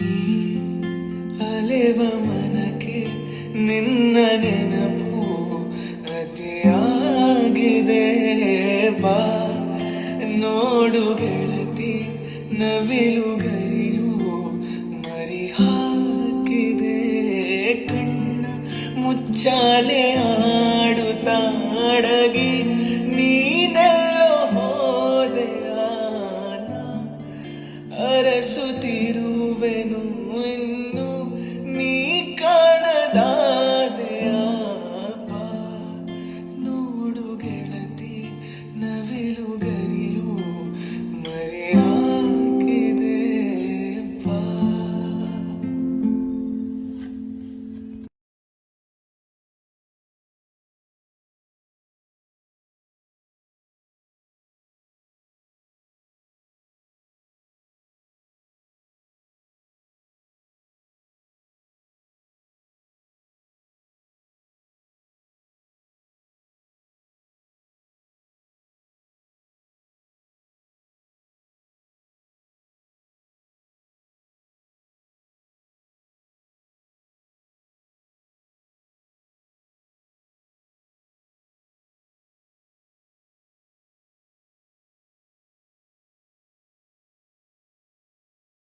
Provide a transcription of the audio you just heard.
ಈ ಅಲೆವ ಮನಕ್ಕೆ ನಿನ್ನ ನೆನಪು ಅತಿಯಾಗಿದೆ ಬಾ, ನೋಡು ಗೆಳತಿ, ನವಿಲು ಗರಿಯು ಮರಿ ಹಾಕಿದೆ ಕಣ್ಣ ಮುಚ್ಚಾಲೆ ಹೋದೆಯಾನ ಅರಸುತ್ತಿರುವೆನು